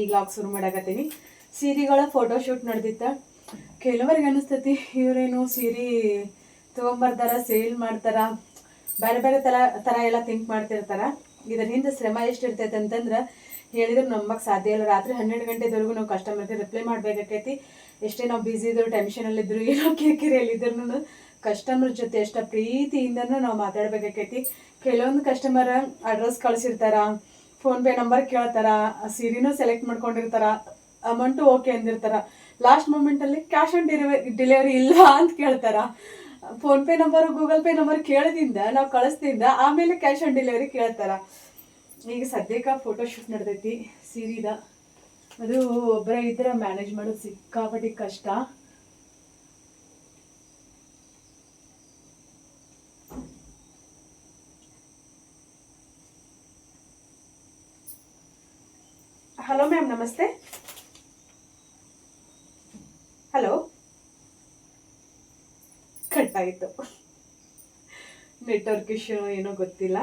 ಈಗ ಲಾಕ್ ಶುರು ಮಾಡಾಕತ್ತೀನಿ. ಸೀರೆಗಳ ಫೋಟೋಶೂಟ್ ನಡೆದಿತ್ತ. ಕೆಲವರಿಗೆ ಅನಿಸ್ತೈತಿ, ಇವರೇನು ಸೀರೆ ತೊಗೊಂಬರ್ತಾರ ಸೇಲ್ ಮಾಡ್ತಾರ, ಬೇರೆ ಬೇರೆ ಥರ ಥರ ಎಲ್ಲ ಥಿಂಕ್ ಮಾಡ್ತಿರ್ತಾರ. ಇದರ ಹಿಂದೆ ಶ್ರಮ ಎಷ್ಟು ಇರ್ತೈತೆ ಅಂತಂದ್ರೆ ಹೇಳಿದ್ರೆ ನಂಬಕ್ಕೆ ಸಾಧ್ಯ ಇಲ್ಲ. ರಾತ್ರಿ ಹನ್ನೆರಡು ಗಂಟೆದವರೆಗೂ ನಾವು ಕಸ್ಟಮರ್ಗೆ ರಿಪ್ಲೈ ಮಾಡಬೇಕಾಕೈತಿ ಎಷ್ಟೇ ನಾವು ಬ್ಯುಸಿ ಇದ್ರು ಟೆನ್ಷನಲ್ಲಿದ್ದರು ಏನೋ ಕಿರಿಕಿರಿಯಲ್ಲಿದ್ರು ಕಸ್ಟಮರ್ ಜೊತೆ ಎಷ್ಟ ಪ್ರೀತಿಯಿಂದನೂ ನಾವು ಮಾತಾಡ್ಬೇಕಾಕೈತಿ ಕೆಲವೊಂದು ಕಸ್ಟಮರ್ ಅಡ್ರೆಸ್ ಕಳಿಸಿರ್ತಾರ. ಫೋನ್ ಪೇ ನಂಬರ್ ಕೇಳ್ತಾರ ಸೀರೆನೂ ಸೆಲೆಕ್ಟ್ ಮಾಡ್ಕೊಂಡಿರ್ತಾರ ಅಮೌಂಟು ಓಕೆ ಅಂದಿರ್ತಾರ. ಲಾಸ್ಟ್ ಮೂಮೆಂಟಲ್ಲಿ ಕ್ಯಾಶ್ ಆನ್ ಡೆಲಿವರಿ ಡೆಲಿವರಿ ಇಲ್ಲ ಅಂತ ಕೇಳ್ತಾರ. PhonePe number Google Pay number ಕೇಳದಿಂದ, ನಾವು ಕಳಿಸ್ದಿಂದ ಆಮೇಲೆ ಕ್ಯಾಶ್ ಆನ್ ಡೆಲಿವರಿ ಕೇಳ್ತಾರ. ಈಗ ಸದ್ಯಕ್ಕೆ ಫೋಟೋಶೂಟ್ ನಡೆದೈತಿ ಸೀರಿದ ಅದು ಒಬ್ಬರೇ ಇದ್ರೆ ಮ್ಯಾನೇಜ್ ಮಾಡೋದು ಸಿಕ್ಕಾಪಟ್ಟಿ ಕಷ್ಟ. ಹಲೋ ಮ್ಯಾಮ್ ನಮಸ್ತೆ ಹಲೋ ಕಟ್ ಆಯಿತು ನೆಟ್ವರ್ಕ್ ಇಶ್ಯೂ ಏನೋ ಗೊತ್ತಿಲ್ಲ.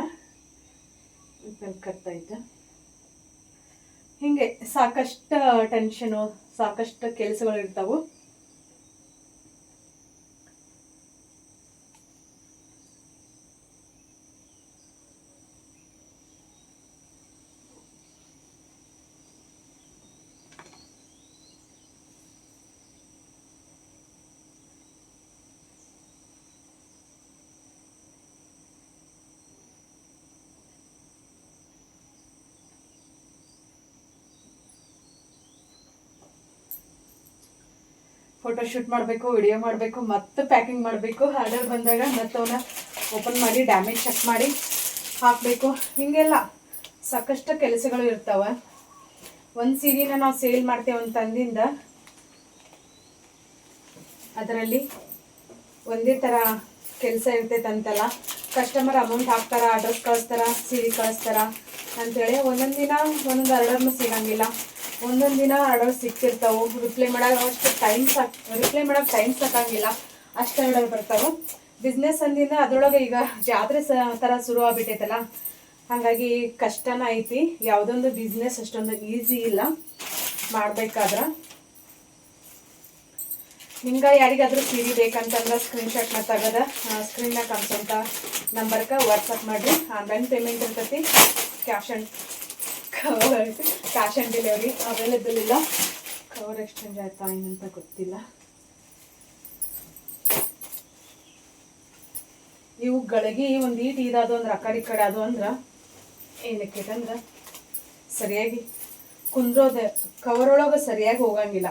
ಕಟ್ ಆಯಿತು ಹಿಂಗೆ ಸಾಕಷ್ಟು ಟೆನ್ಷನು ಸಾಕಷ್ಟು ಕೆಲಸಗಳು ಇರ್ತಾವು. ಫೋಟೋ ಶೂಟ್ ಮಾಡಬೇಕು ವಿಡಿಯೋ ಮಾಡಬೇಕು, ಮತ್ತೆ ಪ್ಯಾಕಿಂಗ್ ಮಾಡಬೇಕು. ಆರ್ಡರ್ ಬಂದಾಗ ಮತ್ತೆ ಅವನ್ನ ಓಪನ್ ಮಾಡಿ ಡ್ಯಾಮೇಜ್ ಚೆಕ್ ಮಾಡಿ ಹಾಕಬೇಕು. ಹೀಗೆಲ್ಲ ಸಾಕಷ್ಟು ಕೆಲಸಗಳು ಇರ್ತಾವೆ. ಒಂದು ಸೀರೆನ ನಾವು ಸೇಲ್ ಮಾಡ್ತೇವೆ ಅಂತಂದಿಂದ ಅದರಲ್ಲಿ ಒಂದೇ ಥರ ಕೆಲಸ ಇರ್ತೈತೆ ಅಂತಲ್ಲ. ಕಸ್ಟಮರ್ ಅಮೌಂಟ್ ಹಾಕ್ತಾರ ಅಡ್ರೆಸ್ ಕಳಿಸ್ತಾರ ಸೀರೆ ಕಳಿಸ್ತಾರ ಅಂತೇಳಿ ಒಂದೊಂದು ದಿನ ಒಂದೊಂದು ಆರ್ಡರ್ನು ಸಿಗಂಗಿಲ್ಲ. ಒಂದೊಂದು ದಿನ ಆರ್ಡರ್ ಸಿಕ್ತಿರ್ತಾವೆ ರಿಪ್ಲೈ ಮಾಡೋ ಅಷ್ಟು ಟೈಮ್ ಸಾಕ್ ರಿಪ್ಲೈ ಮಾಡೋಕೆ ಟೈಮ್ ಸಾಕಾಗಿಲ್ಲ. ಅಷ್ಟು ಆರ್ಡರ್ ಬರ್ತಾವೆ. ಬಿಸ್ನೆಸ್ ಅಂದಿನ ಅದ್ರೊಳಗೆ ಈಗ ಜಾತ್ರೆ ಸ ಥರ ಶುರು ಆಗ್ಬಿಟ್ಟೈತಲ್ಲ, ಹಾಗಾಗಿ ಕಷ್ಟನ ಐತಿ. ಯಾವುದೊಂದು ಬಿಸ್ನೆಸ್ ಅಷ್ಟೊಂದು ಈಸಿ ಇಲ್ಲ. ಮಾಡಬೇಕಾದ್ರೆ. ನಿಮ್ಗೆ ಯಾರಿಗಾದ್ರೂ ಸೀರೆ ಬೇಕಂತಂದ್ರೆ ಸ್ಕ್ರೀನ್ಶಾಟ್ನ ತೆಗದ. ಸ್ಕ್ರೀನ್ನಾಗ ಕಾಣಿಸೋಂಥ ನಂಬರ್ಗೆ ವಾಟ್ಸಪ್ ಮಾಡಿರಿ. ಆನ್ಲೈನ್ ಪೇಮೆಂಟ್ ಇರ್ತೈತಿ. Cash on cover cash on delivery available ಇಲ್ಲ. ಕವರ್ ಎಕ್ಸ್ಚೇಂಜ್ ಆಯ್ತಾ ಏನಂತ ಗೊತ್ತಿಲ್ಲ. ಇವು ಗಳಿಗೆ ಒಂದು ಈಟ್ ಇದಾದು ಅಂದ್ರೆ ಆ ಕಡೆ ಈ ಕಡೆ ಅದು ಅಂದ್ರೆ, ಏನಕ್ಕೆ ಸರಿಯಾಗಿ ಕುಂದ್ರೋದೆ ಕವರ್ ಒಳಗೆ ಸರಿಯಾಗಿ ಹೋಗಂಗಿಲ್ಲ.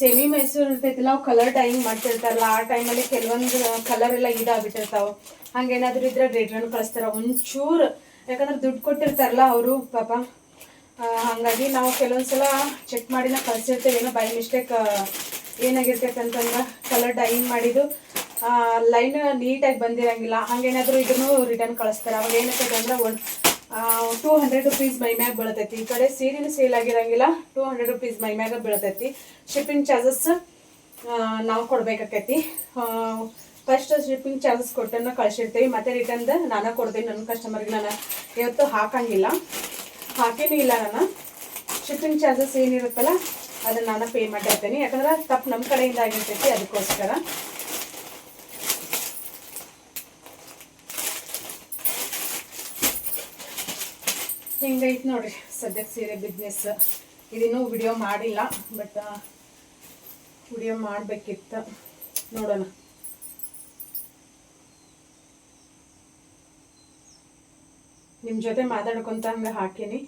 ಸೆಮಿ ಮೈಸೂರು ಇರ್ತೈತಿಲ್ಲ, ಅವು ಕಲರ್ ಡೈಯಿಂಗ್ ಮಾಡ್ತಿರ್ತಾರಲ್ಲ, ಆ ಟೈಮಲ್ಲಿ ಕೆಲವೊಂದು ಕಲರ್ ಎಲ್ಲ ಇದಾಗ್ಬಿಟ್ಟಿರ್ತಾವೆ. ಹಂಗೇನಾದ್ರೂ ಇದ್ರೆ ರಿಟರ್ನ್ ಕಳಿಸ್ತಾರ, ಒಂಚೂರು. ಯಾಕಂದ್ರೆ ದುಡ್ಡು ಕೊಟ್ಟಿರ್ತಾರಲ್ಲ ಅವರು, ಪಾಪ. ಹಾಗಾಗಿ ನಾವು ಕೆಲವೊಂದ್ಸಲ ಚೆಕ್ ಮಾಡಿನ ಕಳ್ಸಿರ್ತೇವೆ, ಏನೋ ಬೈ ಮಿಸ್ಟೇಕ್ ಏನಾಗಿರ್ತೈತೆ ಅಂತಂದ್ರೆ ಕಲರ್ ಡೈಯಿಂಗ್ ಮಾಡಿದ್ದು. ಲೈನ್ ನೀಟಾಗಿ ಬಂದಿರಂಗಿಲ್ಲ, ಹಂಗೇನಾದ್ರೂ ಇದನ್ನು ರಿಟರ್ನ್ ಕಳಿಸ್ತಾರೆ. ಅವಾಗ ಏನಾಗ್ತದೆ ಅಂದ್ರೆ ಒಂದು ಟೂ ಹಂಡ್ರೆಡ್ ರುಪೀಸ್ ಮೈ ಮ್ಯಾಗ ಬೀಳತೈತಿ. ಈ ಕಡೆ ಸೀರಿನ ಸೇಲ್ ಆಗಿರಂಗಿಲ್ಲ. ಟೂ ಹಂಡ್ರೆಡ್ ರುಪೀಸ್ ಮೈ ಮ್ಯಾಗ ಬೀಳತೈತಿ. ಶಿಪ್ಪಿಂಗ್ ಚಾರ್ಜಸ್ ನಾವು ಕೊಡ್ಬೇಕಾಕೈತಿ. ಫಸ್ಟ್ ಶಿಪ್ಪಿಂಗ್ ಚಾರ್ಜಸ್ ಕೊಟ್ಟನ್ನು ಕಳಿಸಿರ್ತೀವಿ. ಮತ್ತೆ ರಿಟರ್ನ್ ನಾನು ಕೊಡ್ತೀನಿ. ನನ್ನ ಕಸ್ಟಮರ್ಗೆ ನಾನು ಇವತ್ತು ಹಾಕಂಗಿಲ್ಲ. ಹಾಕೇನೂ ಇಲ್ಲ ನಾನು. ಶಿಪ್ಪಿಂಗ್ ಚಾರ್ಜಸ್ ಏನಿರುತ್ತಲ್ಲ, ಅದನ್ನ ನಾನು ಪೇ ಮಾಡಿರ್ತೀನಿ ಯಾಕಂದ್ರೆ ತಪ್ಪು ನಮ್ಮ ಕಡೆಯಿಂದ ಆಗಿರ್ತೈತಿ, ಅದಕ್ಕೋಸ್ಕರ. ಹಿಂಗೈತೆ ನೋಡ್ರಿ ಸದ್ಯಕ್ಕೆ ಸೀರೆ ಬಿಸ್ನೆಸ್ ಇದಿನ್ನೂ ವಿಡಿಯೋ ಮಾಡಿಲ್ಲ ಬಟ್ ವಿಡಿಯೋ ಮಾಡಬೇಕಿತ್ತು. ನೋಡೋಣ. ನಿಮ್ಮ ಜೊತೆ ಮಾತಾಡ್ಕೊಂತ ಹಂಗೆ ಹಾಕೀನಿ.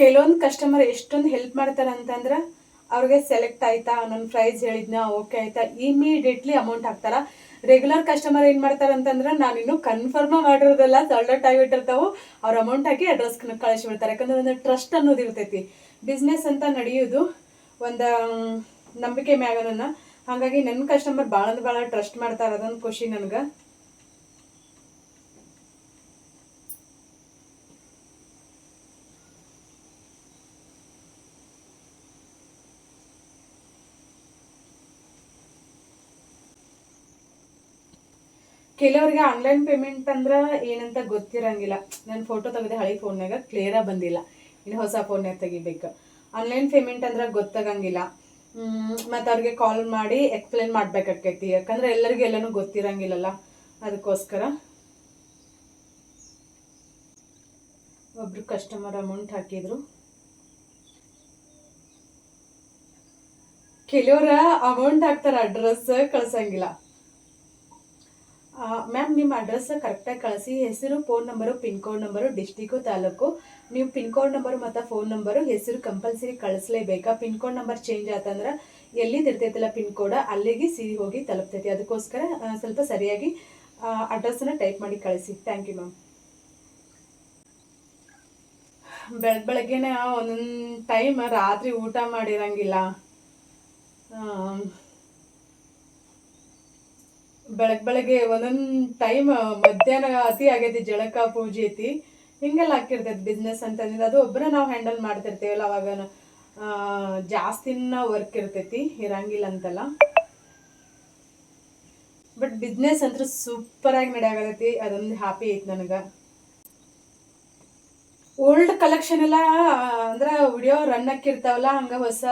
ಕೆಲವೊಂದು ಕಸ್ಟಮರ್ ಎಷ್ಟೊಂದು ಹೆಲ್ಪ್ ಮಾಡ್ತಾರೆ ಅಂತಂದ್ರೆ ಅವ್ರಿಗೆ ಸೆಲೆಕ್ಟ್ ಆಯ್ತಾ ನನ್ನ ಪ್ರೈಸ್ ಹೇಳಿದ್ನ ಓಕೆ ಆಯ್ತಾ ಇಮಿಡಿಯೇಟ್ಲಿ ಅಮೌಂಟ್ ಹಾಕ್ತಾರ. ರೆಗ್ಯುಲರ್ ಕಸ್ಟಮರ್ ಏನು ಮಾಡ್ತಾರೆ ಅಂತಂದ್ರೆ ನಾನಿನ್ನು ಕನ್ಫರ್ಮ್ ಮಾಡಿರೋದಲ್ಲ ಸೋಲ್ಡ್ ಔಟ್ ಆಗಿಬಿಟ್ಟಿರ್ತಾವೆ ಅವ್ರ ಅಮೌಂಟ್ ಹಾಕಿ ಅಡ್ರೆಸ್ ಕಳಿಸ್ಬಿಡ್ತಾರೆ ಯಾಕಂದ್ರೆ ಒಂದು ಟ್ರಸ್ಟ್ ಅನ್ನೋದು ಇರ್ತೈತಿ. ಬಿಸ್ನೆಸ್ ಅಂತ ನಡೆಯೋದು ಒಂದು ನಂಬಿಕೆ ಮ್ಯಾಗನ ಹಾಗಾಗಿ ನನ್ನ ಕಸ್ಟಮರ್ ಭಾಳ ಭಾಳ ಟ್ರಸ್ಟ್ ಮಾಡ್ತಾರೆ, ಅದೊಂದು ಖುಷಿ ನನಗೆ. ಕೆಲವರಿಗೆ ಆನ್ಲೈನ್ ಪೇಮೆಂಟ್ ಅಂದ್ರೆ ಏನಂತ ಗೊತ್ತಿರಂಗಿಲ್ಲ. ನನ್ನ ಫೋಟೋ ತೆಗೆದ ಹಳೆ ಫೋನ್ನಾಗ ಕ್ಲಿಯರಾಗಿ ಬಂದಿಲ್ಲ. ಇನ್ನು ಹೊಸ ಫೋನ್ನಾಗ ತೆಗಿಬೇಕು. ಆನ್ಲೈನ್ ಪೇಮೆಂಟ್ ಅಂದ್ರೆ ಗೊತ್ತಾಗಂಗಿಲ್ಲ. ಮತ್ತು ಅವ್ರಿಗೆ ಕಾಲ್ ಮಾಡಿ ಎಕ್ಸ್ಪ್ಲೇನ್ ಮಾಡ್ಬೇಕಾಕೈತಿ ಯಾಕಂದ್ರೆ ಎಲ್ಲರಿಗೂ ಎಲ್ಲನೂ ಗೊತ್ತಿರಂಗಿಲ್ಲಲ್ಲ. ಅದಕ್ಕೋಸ್ಕರ ಒಬ್ರು ಕಸ್ಟಮರ್ ಅಮೌಂಟ್ ಹಾಕಿದ್ರು. ಕೆಲವರ ಅಮೌಂಟ್ ಹಾಕ್ತಾರ ಅಡ್ರೆಸ್ ಕಳ್ಸಂಗಿಲ್ಲ. ಮ್ಯಾಮ್ ನಿಮ್ಮ ಅಡ್ರೆಸ್ ಕರೆಕ್ಟಾಗಿ ಕಳಿಸಿ. ಹೆಸರು phone number pin code number district taluk. ನೀವು ಪಿನ್ ಕೋಡ್ ನಂಬರು ಮತ್ತು ಫೋನ್ ನಂಬರು ಹೆಸರು ಕಂಪಲ್ಸರಿ ಕಳಿಸ್ಲೇಬೇಕಾ? ಪಿನ್ ಕೋಡ್ ನಂಬರ್ ಚೇಂಜ್ ಆತಂದ್ರೆ ಎಲ್ಲಿದ್ದು ಇರ್ತೈತಲ್ಲ ಪಿನ್ ಕೋಡ್ ಅಲ್ಲಿಗೆ ಸೀರಿ ಹೋಗಿ ತಲುಪ್ತೈತಿ. ಅದಕ್ಕೋಸ್ಕರ ಸ್ವಲ್ಪ ಸರಿಯಾಗಿ ಅಡ್ರೆಸ್ಸನ್ನು ಟೈಪ್ ಮಾಡಿ ಕಳಿಸಿ. ಥ್ಯಾಂಕ್ ಯು ಮ್ಯಾಮ್ ಬೆಳಗ್ಗೆ ಬೆಳಗ್ಗೆನೆ ಒಂದೊಂದು ಟೈಮ್ ರಾತ್ರಿ ಊಟ ಮಾಡಿರಂಗಿಲ್ಲ. ಬೆಳಗ್ ಬೆಳಗ್ಗೆ ಒಂದೊಂದು ಟೈಮ್ ಮಧ್ಯಾಹ್ನ ಅತಿ ಆಗೈತಿ, ಜಳಕ, ಪೂಜೆ ಐತಿ ಹಿಂಗೆಲ್ಲ ಹಾಕಿರ್ತೈತಿ ಬಿಸ್ನೆಸ್ ಅಂತಂದ್ರೆ. ಅದು ಒಬ್ಬರೇ ನಾವು ಹ್ಯಾಂಡಲ್ ಮಾಡ್ತಿರ್ತೇವಲ್ಲ ಅವಾಗ ಜಾಸ್ತಿನ ವರ್ಕ್ ಇರ್ತೈತಿ ಇರಂಗಿಲ್ಲ ಅಂತಲ್ಲ. ಬಟ್ ಬಿಸ್ನೆಸ್ ಅಂತೂ ಸೂಪರಾಗಿ ನಡೆಯಾಗತೈತಿ ಅದೊಂದು ಹ್ಯಾಪಿ ಐತಿ ನನಗೆ. ಓಲ್ಡ್ ಕಲೆಕ್ಷನ್ ಎಲ್ಲ ಅಂದ್ರೆ ವಿಡಿಯೋ ರನ್ ಹಾಕಿರ್ತಾವಲ್ಲ ಹಂಗ ಹೊಸ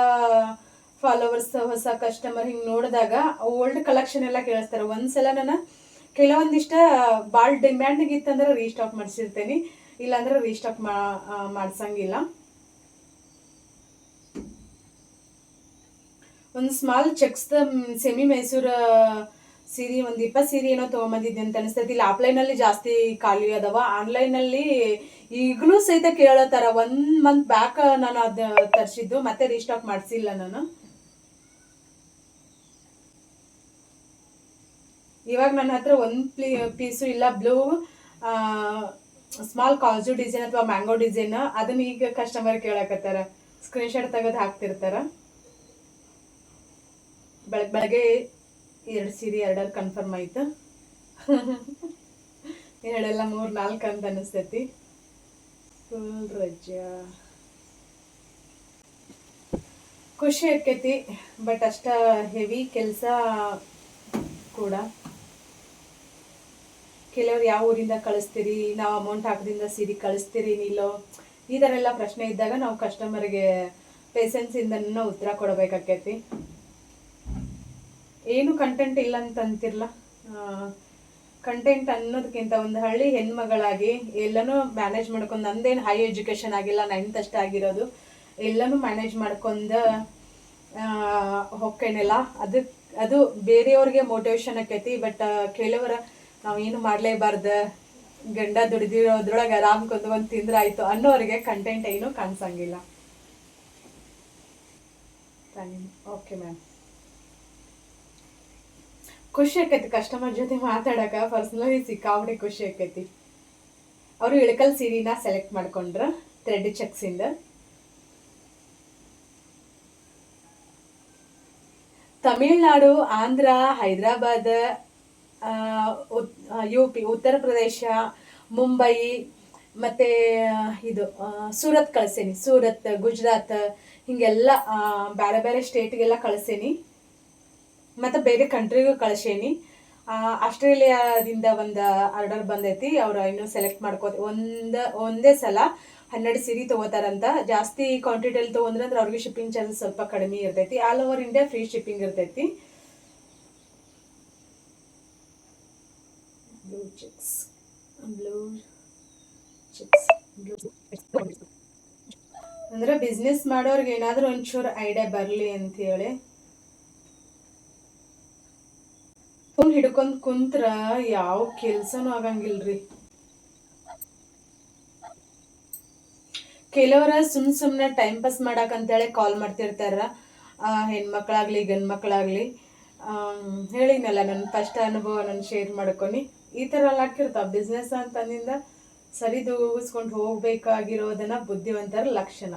ಫಾಲೋವರ್ಸ್ ಹೊಸ ಕಸ್ಟಮರ್ ಹಿಂಗೆ ನೋಡಿದಾಗ ಓಲ್ಡ್ ಕಲೆಕ್ಷನ್ ಎಲ್ಲ ಕೇಳಿಸ್ತಾರೆ. ಒಂದ್ಸಲ ನಾನು ಕೆಲವೊಂದಿಷ್ಟ ಭಾಳ ಡಿಮ್ಯಾಂಡಿಗೆ ಇತ್ತಂದ್ರೆ ರೀಸ್ಟಾಕ್ ಮಾಡಿಸಿರ್ತೇನೆ. ಇಲ್ಲಾಂದ್ರೆ ರೀಸ್ಟಾಕ್ ಮಾಡ್ಸಂಗಿಲ್ಲ. ಒಂದು ಸ್ಮಾಲ್ ಚೆಕ್ಸ್ ಸೆಮಿ ಮೈಸೂರು ಸೀರೆ, ಒಂದು ಇಪ್ಪತ್ತು ಸೀರೆ ಏನೋ ತೊಗೊಂಬಂದಿದ್ದೆ ಅಂತ ಅನಿಸ್ತೈತಿ. ಇಲ್ಲಿ ಆಫ್ಲೈನಲ್ಲಿ ಜಾಸ್ತಿ ಖಾಲಿ ಅದಾವ. ಆನ್ಲೈನಲ್ಲಿ ಈಗಲೂ ಸಹಿತ ಕೇಳತ್ತಾರ ಒನ್ ಮಂತ್ ಬ್ಯಾಕ್ ನಾನು ಅದು ತರಿಸಿದ್ದು. ಮತ್ತೆ ರೀಸ್ಟಾಕ್ ಮಾಡಿಸಿಲ್ಲ ನಾನು. ಇವಾಗ ನನ್ನ ಹತ್ರ ಒಂದು ಪ್ಲೀ ಪೀಸು ಇಲ್ಲ. ಬ್ಲೂ ಸ್ಮಾಲ್ ಕಾಜು ಡಿಸೈನ್ ಅಥವಾ ಮ್ಯಾಂಗೋ ಡಿಸೈನ್ ಅದನ್ನ ಈಗ ಕಸ್ಟಮರ್ ಕೇಳಕತ್ತಾರ. ಸ್ಕ್ರೀನ್ಶಾಟ್ ತೆಗೆದು ಹಾಕ್ತಿರ್ತಾರ. ಬೆಳಗ್ಗೆ ಬೆಳಗ್ಗೆ ಎರಡು ಸೀರೆ ಎರಡಲ್ಲಿ ಕನ್ಫರ್ಮ್ ಆಯ್ತು. ಎರಡೆಲ್ಲ ಮೂರು, ನಾಲ್ಕು ಅಂತ ಅನಿಸ್ತೈತಿ. ಫುಲ್ ರಜಾ. ಖುಷಿ ಆಕೈತಿ ಬಟ್ ಅಷ್ಟ ಹೆವಿ ಕೆಲಸ ಕೂಡ. ಕೆಲವ್ರು ಯಾವ ಊರಿಂದ ಕಳಿಸ್ತೀರಿ, ನಾವು ಅಮೌಂಟ್ ಹಾಕದಿಂದ ಸೀರೆ ಕಳಿಸ್ತೀರಿ, ನೀಲೋ, ಈ ಥರ ಎಲ್ಲ ಪ್ರಶ್ನೆ ಇದ್ದಾಗ ನಾವು ಕಸ್ಟಮರ್ಗೆ ಪೇಷನ್ಸಿಂದ ಉತ್ತರ ಕೊಡಬೇಕಾಕೈತಿ ಏನು ಕಂಟೆಂಟ್ ಇಲ್ಲ ಅಂತಂತಿರಲ್ಲ ಕಂಟೆಂಟ್ ಅನ್ನೋದಕ್ಕಿಂತ ಒಂದು ಹಳ್ಳಿ ಹೆಣ್ಮಗಳಾಗಿ ಎಲ್ಲನೂ ಮ್ಯಾನೇಜ್ ಮಾಡ್ಕೊಂಡು, ನಂದೇನು ಹೈ ಎಜುಕೇಷನ್ ಆಗಿಲ್ಲ ನೈನ್ತ್ ಅಷ್ಟೇ ಆಗಿರೋದು, ಎಲ್ಲನೂ ಮ್ಯಾನೇಜ್ ಮಾಡ್ಕೊಂಡು ಹೊಕ್ಕೇನೆಲ್ಲ. ಅದಕ್ಕೆ ಅದು ಬೇರೆಯವ್ರಿಗೆ ಮೋಟಿವೇಶನ್ ಆಕೈತಿ ಬಟ್ ಕೆಲವರ ನಾವು ಏನು ಮಾಡಲೇಬಾರ್ದು? ಗಂಡ ದುಡಿದಿರೋದ್ರೊಳಗೆ ಆರಾಮ್ ಕುಂತ್ಕೊಂಡು ತಿಂದ್ರೆ ಆಯ್ತು ಅನ್ನೋರಿಗೆ ಕಂಟೆಂಟ್ ಏನು ಕಾಣಿಸಂಗಿಲ್ಲ. ಓಕೆ ಮ್ಯಾಮ್ ಖುಷಿ ಆಕೈತಿ ಕಸ್ಟಮರ್ ಜೊತೆ ಮಾತಾಡಕ ಪರ್ಸನಲಿ ಸಿಕ್ಕಾಬಿಡಿ ಖುಷಿ ಆಕೈತಿ. ಅವರು ಇಳಕಲ್ ಸೀರಿನ ಸೆಲೆಕ್ಟ್ ಮಾಡ್ಕೊಂಡ್ರ ಥ್ರೆಡ್ ಚೆಕ್ಸಿಂದ ತಮಿಳ್ನಾಡು, ಆಂಧ್ರ, ಹೈದರಾಬಾದ್ ಯು ಪಿ ಉತ್ತರ ಪ್ರದೇಶ, ಮುಂಬೈ, ಮತ್ತು ಇದು ಸೂರತ್ ಕಳಿಸೇನಿ. ಸೂರತ್, ಗುಜರಾತ್, ಹೀಗೆಲ್ಲ ಬೇರೆ ಬೇರೆ ಸ್ಟೇಟ್ಗೆಲ್ಲ ಕಳಿಸೇನಿ. ಮತ್ತು ಬೇರೆ ಕಂಟ್ರಿಗೂ ಕಳಿಸೇನಿ. ಆಸ್ಟ್ರೇಲಿಯಾದಿಂದ ಒಂದು ಆರ್ಡರ್ ಬಂದೈತಿ. ಅವ್ರು ಇನ್ನೂ ಸೆಲೆಕ್ಟ್ ಮಾಡ್ಕೋ, ಒಂದು, ಒಂದೇ ಸಲ ಹನ್ನೆರಡು ಸೀರೆ ತೊಗೋತಾರಂತ. ಜಾಸ್ತಿ ಕ್ವಾಂಟಿಟಿಯಲ್ಲಿ ತೊಗೊಂಡ್ರೆ ಅಂದ್ರೆ ಅವ್ರಿಗೆ ಶಿಪ್ಪಿಂಗ್ ಚಾರ್ಜಸ್ ಸ್ವಲ್ಪ ಕಡಿಮೆ ಇರ್ತೈತಿ. All over India free shipping ಇರ್ತೈತಿ ಬ್ಲೂ ಚೆಕ್ಸ್ ಬ್ಲೂ ಚೆಕ್ಸ್ ಅಂದ್ರೆ ಬಿಸ್ನೆಸ್ ಮಾಡೋರ್ಗೆ ಏನಾದ್ರೂ ಒಂಚೂರು ಐಡಿಯಾ ಬರಲಿ ಅಂತ ಹೇಳಿ. ಫೋನ್ ಹಿಡ್ಕೊಂಡ್ ಕುಂತ್ರ ಯಾವ ಕೆಲ್ಸನೂ ಆಗಂಗಿಲ್ರಿ. ಕೆಲವರ ಸುಮ್ ಸುಮ್ನೆ ಟೈಮ್ ಪಾಸ್ ಮಾಡಕ್ ಅಂತೇಳಿ ಕಾಲ್ ಮಾಡ್ತಿರ್ತಾರ. ಹೆಣ್ಮಕ್ಳಾಗ್ಲಿ ಗಂಡ್ ಮಕ್ಳಾಗ್ಲಿ ಹೇಳಿದ್ನಲ್ಲ ನನ್ನ ಫಸ್ಟ್ ಅನುಭವ ನಾನು ಶೇರ್ ಮಾಡ್ಕೊನಿ. ಈ ಥರ ಎಲ್ಲ ಹಾಕಿರ್ತಾವ ಬಿಸ್ನೆಸ್ ಅಂತಂದಿಂದ ಸರಿದೂಗಿಸ್ಕೊಂಡು ಹೋಗ್ಬೇಕಾಗಿರೋದನ್ನ ಬುದ್ಧಿವಂತರ ಲಕ್ಷಣ.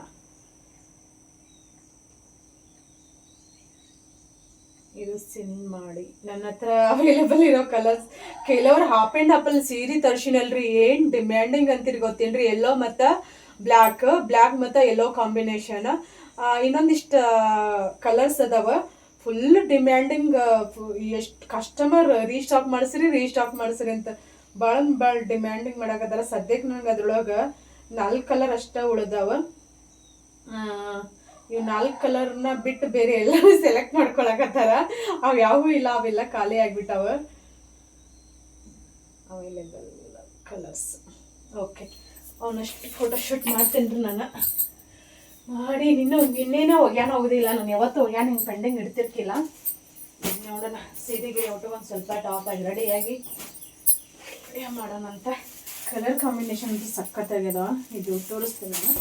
ಇದು ಸಿನ್ ಮಾಡಿ. ನನ್ನ ಹತ್ರ ಅವೈಲೇಬಲ್ ಇರೋ ಕಲರ್ಸ್ ಕೆಲವ್ರು ಹಾಫ್ ಆ್ಯಂಡ್ ಹಾಫಲ್ಲಿ ಸೀರೆ ತರ್ಸಿನಲ್ರಿ. ಏನ್ ಡಿಮ್ಯಾಂಡಿಂಗ್ ಅಂತೀರಿ ಗೊತ್ತೇನ್ರಿ? ಎಲ್ಲೋ ಮತ್ತ ಬ್ಲ್ಯಾಕ್ ಬ್ಲ್ಯಾಕ್ ಮತ್ತ ಎಲ್ಲೋ ಕಾಂಬಿನೇಷನ್ ಇನ್ನೊಂದಿಷ್ಟ ಕಲರ್ಸ್ ಅದಾವ. ಫುಲ್ ಡಿಮ್ಯಾಂಡಿಂಗ್ ಎಷ್ಟು ಕಸ್ಟಮರ್ ರೀಸ್ಟಾಕ್ ಮಾಡಿಸ್ರಿ ರೀಸ್ಟಾಕ್ ಮಾಡಿಸ್ರಿ ಅಂತ ಭಾಳ ಭಾಳ ಡಿಮ್ಯಾಂಡಿಂಗ್ ಮಾಡಕತ್ತಾರ. ಸದ್ಯಕ್ಕೆ ನನಗೆ ಅದ್ರೊಳಗೆ ನಾಲ್ಕು ಕಲರ್ ಅಷ್ಟೇ ಉಳಿದಾವ. ಇವು ಇವ್ ನಾಲ್ಕು ಕಲರ್ನ ಬಿಟ್ಟು ಬೇರೆ ಎಲ್ಲರೂ ಸೆಲೆಕ್ಟ್ ಮಾಡ್ಕೊಳಕತ್ತಾರ. ಅವು ಯಾವೂ ಇಲ್ಲ ಅವೆಲ್ಲ ಖಾಲಿ ಆಗಿಬಿಟ್ಟಾವ. ಅವೈಲೇಬಲ್ ಕಲರ್ಸ್ ಓಕೆ ಅವನಷ್ಟು ಫೋಟೋಶೂಟ್ ಮಾಡ್ತೇನೆ ರೀ ನಾನು. ಮಾಡಿ, ನಿನ್ನ ಇನ್ನೇನೋ ಒಗ್ಯಾನ ಹೋಗೋದಿಲ್ಲ ನಾನು ಯಾವತ್ತೂ ಒಗ್ಯಾನ ಹಿಂಗೆ ಪೆಂಡಿಂಗ್ ಇಡ್ತಿರ್ಕಿಲ್ಲ ನೋಡೋಣ. ಸೀರೆಗೆ ಒಟ್ಟು ಒಂದು ಸ್ವಲ್ಪ ಟಾಪ್ ಆಗಿ ರೆಡಿಯಾಗಿ ಮಾಡೋಣ ಅಂತ ಕಲರ್ ಕಾಂಬಿನೇಷನ್ ಅಂತೂ ಸಖತ್ತಾಗ್ಯದ. ಇದು ತೋರಿಸ್ತೀನಿ ನಾನು.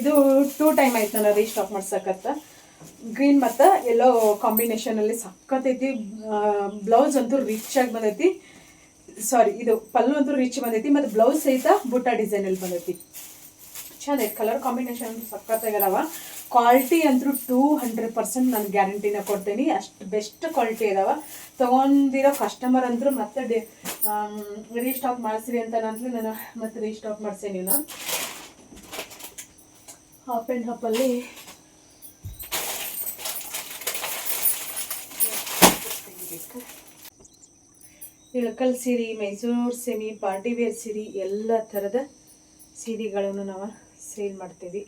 ಇದು ಟೂ ಟೈಮ್ ಆಯ್ತು ನಾನು ರೀಸ್ಟಾಕ್ ಮಾಡ್ಸಕ್ಕತ್ತ ಗ್ರೀನ್ ಮತ್ತು ಎಲ್ಲೋ ಕಾಂಬಿನೇಷನಲ್ಲಿ ಸಖತ್ತೈತಿ ಬ್ಲೌಸ್ ಅಂತೂ ರಿಚ್ ಆಗಿ ಬಂದೈತಿ. ಸಾರಿ ಇದು ಪಲ್ಲು ಅಂತೂ ರಿಚ್ ಬಂದೈತಿ. ಮತ್ತು ಬ್ಲೌಸ್ ಸಹಿತ ಬುಟ್ಟ ಡಿಸೈನಲ್ಲಿ ಬಂದೈತಿ. ಚಂದ ಕಲರ್ ಕಾಂಬಿನೇಷನ್ ಸಖತ್ತಾಗದವ ಕ್ವಾಲಿಟಿ ಅಂತೂ ಟೂ ಹಂಡ್ರೆಡ್ ಪರ್ಸೆಂಟ್ ನಾನು ಗ್ಯಾರಂಟಿನ ಕೊಡ್ತೀನಿ. ಅಷ್ಟು ಬೆಸ್ಟ್ ಕ್ವಾಲಿಟಿ ಇದಾವೆ ತೊಗೊಂಡಿರೋ ಕಸ್ಟಮರ್ ಅಂದ್ರು ಮತ್ತೆ ರೀಸ್ಟಾಕ್ ಮಾಡಿಸ್ರಿ ಅಂತ ನಂತರ ನಾನು ಮತ್ತೆ ರೀಸ್ಟಾಕ್ ಮಾಡ್ಸೇನಿ ನಾನು ಹಾಫ್ ಆ್ಯಂಡ್ ಹಾಫಲ್ಲಿ ಇಳಕಲ್ ಸೀರೆ, ಮೈಸೂರು ಸೆಮಿ ಪಾರ್ಟಿ ವೇರ್ ಸೀರೆ, ಎಲ್ಲ ಥರದ ಸೀರೆಗಳನ್ನು ನಾವು ಸೇಲ್ ಮಾಡ್ತೀವಿ.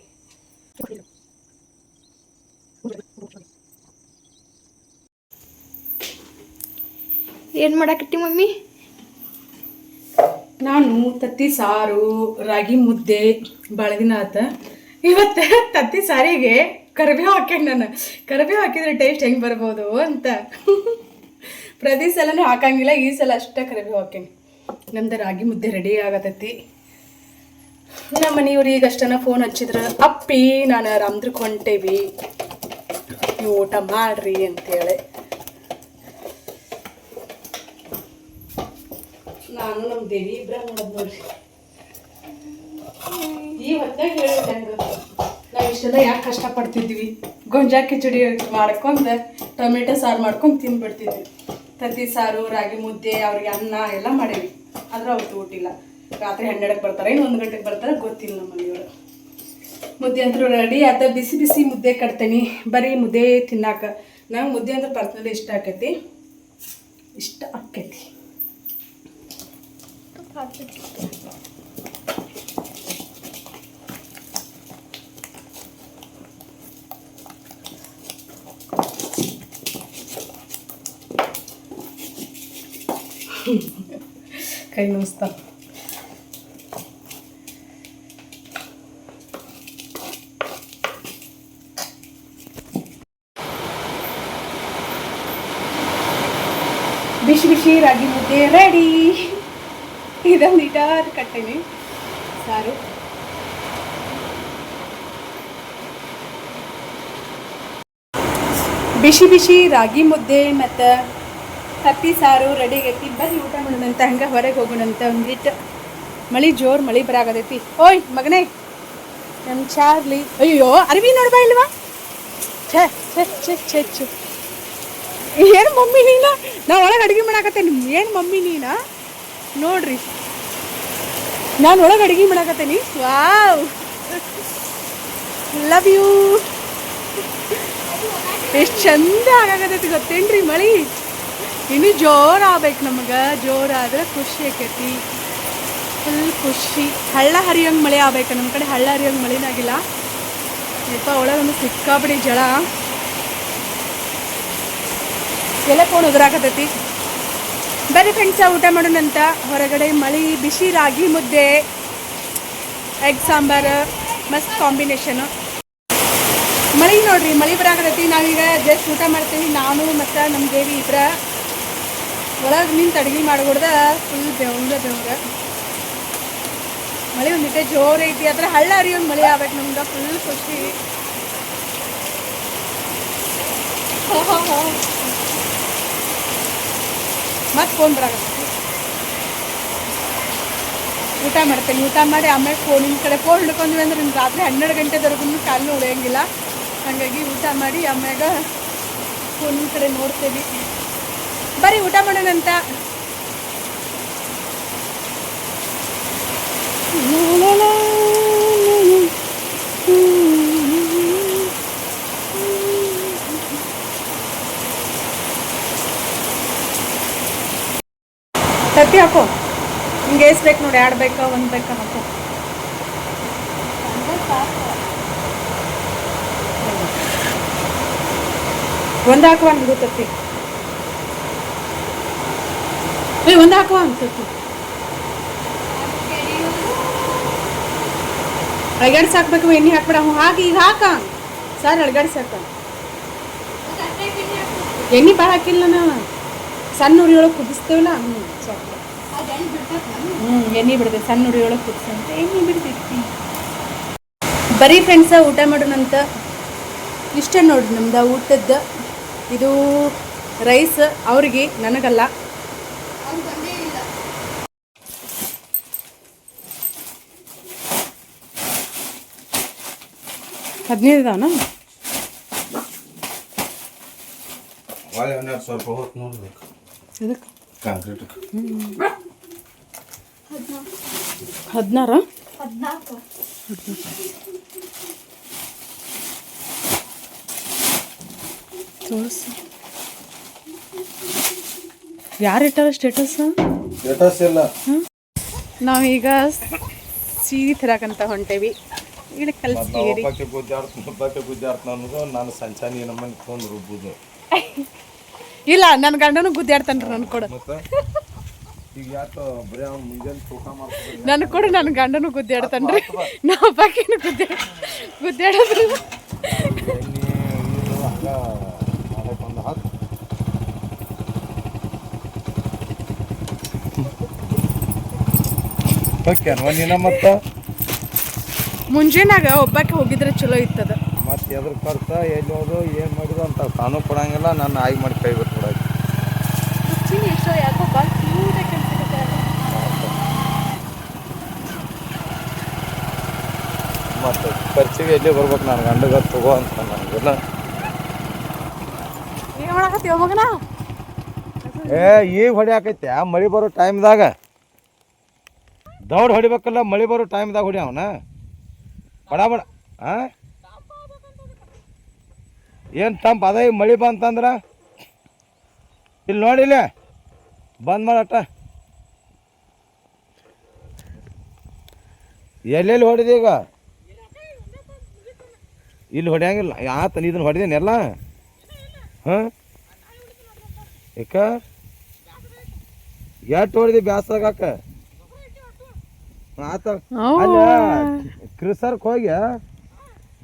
ಏನು ಮಾಡಾಕತ್ತಿ ಮಮ್ಮಿ? ನಾನು ತತ್ತಿ ಸಾರು ರಾಗಿ ಮುದ್ದೆ ಭಾಳ ದಿನ ಆತ. ಇವತ್ತು ತತ್ತಿ ಸಾರಿಗೆ ಕರಿಬೇವು ಹಾಕ್ಯಾನ ನಾನು. ಕರಿಬೇವು ಹಾಕಿದ್ರೆ ಟೇಸ್ಟ್ ಹೆಂಗೆ ಬರ್ಬೋದು ಅಂತ. ಪ್ರತಿ ಸಲನೂ ಹಾಕಂಗಿಲ್ಲ ಈ ಸಲ ಅಷ್ಟೇ ಕರಿಬೇವು ಹಾಕೇನಿ ನಮ್ದು ರಾಗಿ ಮುದ್ದೆ ರೆಡಿ ಆಗತೈತಿ. ನಮ್ಮ ಮನೆಯವ್ರು ಈಗ ಅಷ್ಟನ ಫೋನ್ ಹಚ್ಚಿದ್ರು, ಅಪ್ಪಿ, ನಾನು ರಾಮದುರ್ಗ ಹೊಂಟೇವಿ. ನೀವು ಊಟ ಮಾಡ್ರಿ ಅಂತೇಳಿ. ನಾನು ನಮ್ಮ ದೇವಿ ಇಬ್ಬರ ಮಾಡೋದು ನೋಡ್ರಿ. ಈ ಹೊತ್ತಾಗ ಹೇಳಿ ಹೆಂಗ. ನಾವು ಇಷ್ಟೆಲ್ಲ ಯಾಕೆ ಕಷ್ಟಪಡ್ತಿದ್ವಿ? ಗೊಂಜಾ ಕಿಚಡಿ ಮಾಡ್ಕೊಂಡು ಟೊಮೆಟೊ ಸಾರು ಮಾಡ್ಕೊಂಡು ತಿಂದ್ಬಿಡ್ತಿದ್ವಿ ತತ್ತಿ ಸಾರು, ರಾಗಿ ಮುದ್ದೆ, ಅವ್ರಿಗೆ ಅನ್ನ ಎಲ್ಲ ಮಾಡೇವಿ. ಆದ್ರೆ ಅವ್ರು ಊಟಿಲ್ಲ ರಾತ್ರಿ ಹನ್ನೆರಡಕ್ಕೆ ಬರ್ತಾರೆ, ಇನ್ನು ಒಂದು ಗಂಟೆಗೆ ಬರ್ತಾರೆ, ಗೊತ್ತಿಲ್ಲ ನಮ್ಮ ಮನೆಯವರು. ಮುದ್ದೆ ಅಂತೂ ರೆಡಿ ಅದ ಬಿಸಿ ಬಿಸಿ ಮುದ್ದೆ ಕಟ್ತೇನೆ, ಬರೀ ಮುದ್ದೆ ತಿನ್ನಾಕ. ನಂಗೆ ಮುದ್ದೆ ಅಂದ್ರೆ ಪರ್ಸನಲಿ ಇಷ್ಟ ಆಕೈತಿ. ಇಷ್ಟ ಆಕೈತಿ. ಕೈ ನೋಸ್ತಾ ಬಿಸಿ ಬಿಸಿ ರಾಗಿ ಮುದ್ದೆ ರೆಡಿ ಇದೊಂದು ಇಟಾದ ಕಟ್ಟೇನಿ. ಸಾರು. ಬಿಸಿ ಬಿಸಿ ರಾಗಿ ಮುದ್ದೆ ಮತ್ತು ಹತ್ತಿ ಸಾರು ರೆಡಿ ಆಗೈತಿ. ಬರ್ರಿ ಊಟ ಮಾಡೋಣಂತ, ಹಂಗೆ ಹೊರಗೆ ಹೋಗೋಣಂತ ಒಂದಿಟ್ಟು ಮಳೆ ಜೋರು ಮಳೆ ಬರಾಗದೈತಿ ಓಯ್, ಮಗನೇ. ನಮ್ಮ ಚಾರ್ಲಿ. ಅಯ್ಯೋ ಅರಿವಿ ನೋಡ್ಬಾ ಇಲ್ವಾ? ಛೆ ಛೆ ಛೆ ಛೆ, ಛೇ. ಏನು ಮಮ್ಮಿ ನೀನ? ನಾ ಒಳಗೆ ಅಡುಗೆ ಮಾಡಾಕತ್ತೇನೆ. ಏನು ಮಮ್ಮಿ ನೀನ? ನೋಡ್ರಿ. ನಾನು ಒಳಗೆ ಅಡುಗೆ ಮಾಡಾಕತ್ತೇನಿ. ವಾವ್. ಲವ್ ಯು ಎಷ್ಟು ಚಂದ ಆಗಾಕತ್ತೈತಿ ಗೊತ್ತೇನ್ರಿ ಮಳಿ? ಇನ್ನು ಜೋರು ಆಗ್ಬೇಕು ನಮಗೆ. ಜೋರಾದ್ರೆ ಖುಷಿ ಆಕೈತಿ. ಫುಲ್ ಖುಷಿ. ಹಳ್ಳ ಹರಿಯೋಂಗೆ ಮಳೆ ಆಗ್ಬೇಕು. ನಮ್ಮ ಕಡೆ ಹಳ್ಳ ಹರಿಯೋಂಗೆ ಮಳೆನಾಗಿಲ್ಲ. ಯಪ್ಪ ಒಳಗೊಂದು ಸಿಕ್ಕಾಬಿಡಿ ಜಳ. ಎಲ್ಲ ಫೋನ್ ಉದುರಾಕತೈತಿ ಬರ್ರಿ ಫ್ರೆಂಡ್ಸ ಊಟ ಮಾಡೋಣಂತ ಹೊರಗಡೆ ಮಳಿ, ಬಿಸಿ, ರಾಗಿ, ಮುದ್ದೆ ಎಗ್ ಸಾಂಬಾರು, ಮಸ್ತ್ ಕಾಂಬಿನೇಷನು ಮಳಿ ನೋಡ್ರಿ, ಮಳಿ ಬರಾಕತೈತಿ ನಾವೀಗ ಜಸ್ಟ್ ಊಟ ಮಾಡ್ತೀವಿ. ನಾನು ಮತ್ತು ನಮ್ಮ ದೇವಿ ಇಬ್ಬರ ಒಳಗೆ ನಿಂತು ಅಡುಗೆ ಮಾಡ್ಕೊಡ್ದ. ಫುಲ್ ಬೆವಂಗ ಬೆವಂಗ ಮಳೆ ಒಂದಿಟ್ಟೆ ಜೋರು ಐತಿ. ಅದ್ರ ಹಳ್ಳ ಹರಿಯೋಂಗೆ ಮಳೆ ಆಗ್ಬೇಕು ನಮ್ಗೆ. ಫುಲ್ ಖುಷಿ. ಮತ್ತೆ ಫೋನ್ ಬರಾಕತ್ತೈತಿ. ಊಟ ಮಾಡ್ತೇನೆ, ಊಟ ಮಾಡಿ ಆಮೇಲೆ ಫೋನಿನ ಕಡೆ ಫೋನ್ ಹಿಡ್ಕೊಂಡ್ವಿ ಅಂದ್ರೆ ಇನ್ನು ರಾತ್ರಿ ಹನ್ನೆರಡು ಗಂಟೆವರೆಗೂ ಕಾಲು ಉಳಿಯಂಗಿಲ್ಲ. ಹಾಗಾಗಿ ಊಟ ಮಾಡಿ ಆಮ್ಯಾಗ ಇನ್ ಕಡೆ ನೋಡ್ತೇವೆ. ಬರೀ ಊಟ ಮಾಡೋಣಂತ. ತತ್ತಿ ಹಾಕೋ. ನಿಮ್ಗೆ ಎಷ್ಟು ಬೇಕು ನೋಡಿ ಎರಡು ಬೇಕಾ, ಒಂದು ಬೇಕಾ ಹಾಕೋ. ಒಂದು ಹಾಕುವ ನಿಂದು ತತ್ತಿ ಏ, ಒಂದು ಹಾಕುವ ಅಂತ ತತ್ತಿ ಅಳಗಡ್ಸ್ ಹಾಕ್ಬೇಕು, ಎಣ್ಣೆ ಹಾಕ್ಬೇಡ. ಹ್ಞೂ ಹಾಕಿ ಈಗ ಹಾಕ. ಸರ್ ಅಳಗಡ್ಸ್ ಹಾಕ. ಎಣ್ಣೆ ಭಾಳ ಹಾಕಿಲ್ಲ ನಾವು. ಸಣ್ಣ ಉರಿ ಒಳಗೆ ಕುದಿಸ್ತೇವಲ್ಲ ಸಾಕು ಹ್ಞೂ ಎಣ್ಣೆ ಬಿಡ್ತೇವೆ ಸಣ್ಣ ಒಳಗೆ ಕುದಿಸಂತ ಎಣ್ಣೆ ಬಿಡ್ತೈತಿ ಬರೀ ಫ್ರೆಂಡ್ಸ ಊಟ ಮಾಡೋಣಂತ, ಇಷ್ಟ ನೋಡ್ರಿ ನಮ್ದು ಊಟದ್ದು. ಇದು ರೈಸ್ ಅವ್ರಿಗೆ, ನನಗಲ್ಲ. ಹದಿನೈದು ರೂಪಾಯಿ ಹೊತ್ತು ನೋಡ್ಬೇಕು. ಇದಕ್ಕೆ ಹದಿನಾರ? ಹದಿನಾಲ್ಕು ತೋರಿಸು. ಯಾರು ಇಟ್ಟಾರ ಸ್ಟೇಟಸ್ ಸ್ಟೇಟಸ್ ಇಲ್ಲ ನಾವೀಗ ಸೀರೆ ತರಕಂತ ಹೊಂಟೇವಿ. ಇಲ್ಲಿ ಕಲ್ಸಿ ಒಬ್ಬಾಕೆ ಗುದ್ದಾಡ್ತ ಗುದ್ದಾಡ್ತ ಅನ್ನೋದು ನಾನು ಸಂಚಾನಿ ನಮ್ಮನೆ ತೊಗೊಂಡು ರುಬ್ಬುದು. ಇಲ್ಲ ನನ್ನ ಗಂಡನು ಗುದ್ದಾಡ್ತಾನ ನನ್ ಕೊಡು. ನನ್ ಕೊಡು ನನ್ನ ಗಂಡನು ಗುದ್ದಾಡ್ತಾನ್ರಿ ನಾ ಬಾಕಿನ ಗುದ್ದೆ ಗುದ್ದಾಡೋದ್ರಿ ಓಕೆ ಮತ್ತೆ? ಮುಂಜಾನಾಗ ಒಬ್ಬಾಕೆ ಹೋಗಿದ್ರೆ ಚಲೋ ಇತ್ತದ. ಮತ್ತೆ ಎದ್ರ ಕರ್ತ ಎಲ್ಲಿ ಹೋದು ಏನು ಮಾಡಿದ್ರು ಅಂತ ತಾನು ಕೊಡಂಗಿಲ್ಲ ನನ್ನ ಆಯ್ ಮಾಡಿ ಕೈ ಬಿಟ್ಟು ಕ್ಯೂಟ್ ಮತ್ತು ಖರ್ಚಿಗೆ ಎಲ್ಲಿ ಬರ್ಬೇಕು ನಾನು ಗಂಡಗ ತಗೋ ಅಂತ ನನಗೆಲ್ಲ. ಏ ಈಗ ಹೊಡಿಯಾಕೈತೆ ಆ ಮಳೆ ಬರೋ ಟೈಮ್ದಾಗ. ದೌಡ್ ಹೊಡಿಬೇಕಲ್ಲ ಮಳೆ ಬರೋ ಟೈಮ್ದಾಗ ಹೊಡಿ ಅವನ. ಬಡ ಬಡ ಹಾಂ ಏನು ತಂಪ? ಅದೇ ಮಳಿ ಬಂತಂದ್ರ? ಇಲ್ಲಿ ನೋಡಿಲ್ಲ ಬಂದ್ ಮಾಡಟ್ಟ ಎಲ್ಲೆಲ್ಲಿ ಹೊಡೆದಿ ಈಗ? ಇಲ್ಲಿ ಹೊಡ್ಯಂಗಿಲ್ಲ. ಆತ ಇದನ್ನ ಹೊಡಿದೇನೆ ಎಲ್ಲ? ಹಾಂ? ಏಕ? ಎಷ್ಟು ಹೊಡೆದಿ ಬ್ಯಾಸಾಗ ಆತ ಅಲ್ಲ ಕ್ರಿಸರ್ಕ್ ಹೋಗಿ